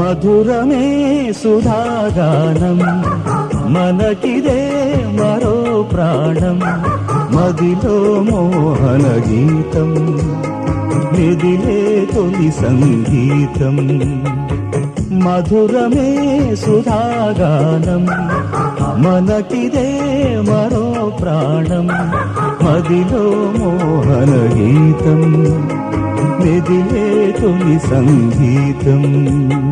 మధురమే సుధాగానం. మనకిదే మరో ప్రాణం. మదిలో మోహన గీతం. నిదిలే తొలి సంగీతం. మధురమే సుధాగానం. మనకిదే మరో ప్రాణం. మదిలో మోహన గీతం. మెదిలే తొలి సంగీతం.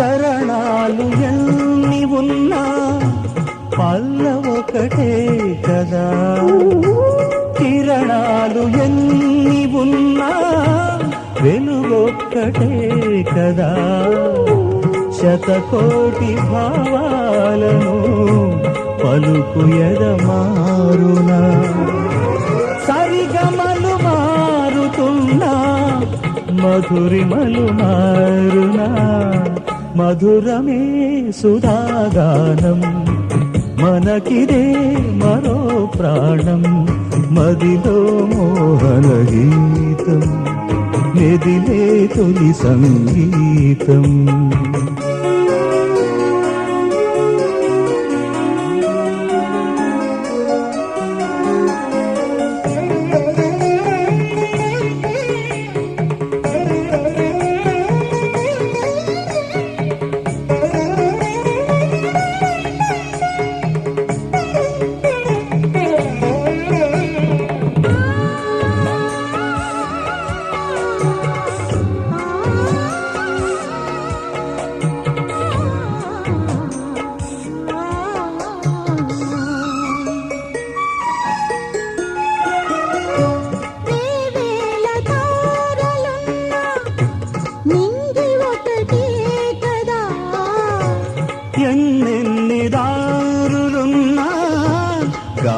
చరణాలు ఎన్ని ఉన్నా పల్ల ఒకటే కదా. కిరణాలు ఎన్ని ఉన్నా వెలుగొక్కటే కదా. శతకోటి భావాలను పలుకు ఎదమారునా? సరిగమలు మారుతున్నా మధురిమలు మారునా? మధురమే సుధాగానం. మనకిదే మరో ప్రాణం. మదిలో మోహన గీతం. మెదిలే తొలి సంగీతం.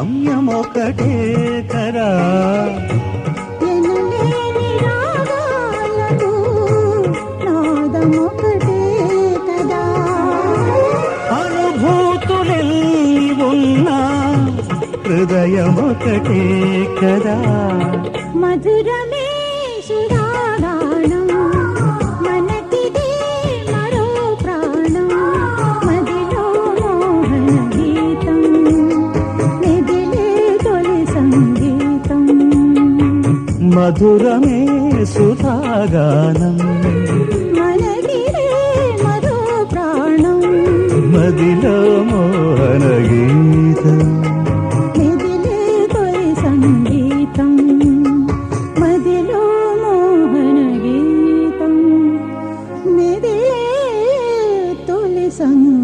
గమ్యం ఒకటే కదా ఎనలేని రాగాలకు నాదం ఒకటే కదా. మధురమే సుధాగానం మధురమే సుధాగానం. మదిలో మోహన గీతం సంగీతం. మదిలో మోహన గీతం నిదిలే తొలి సంగీతం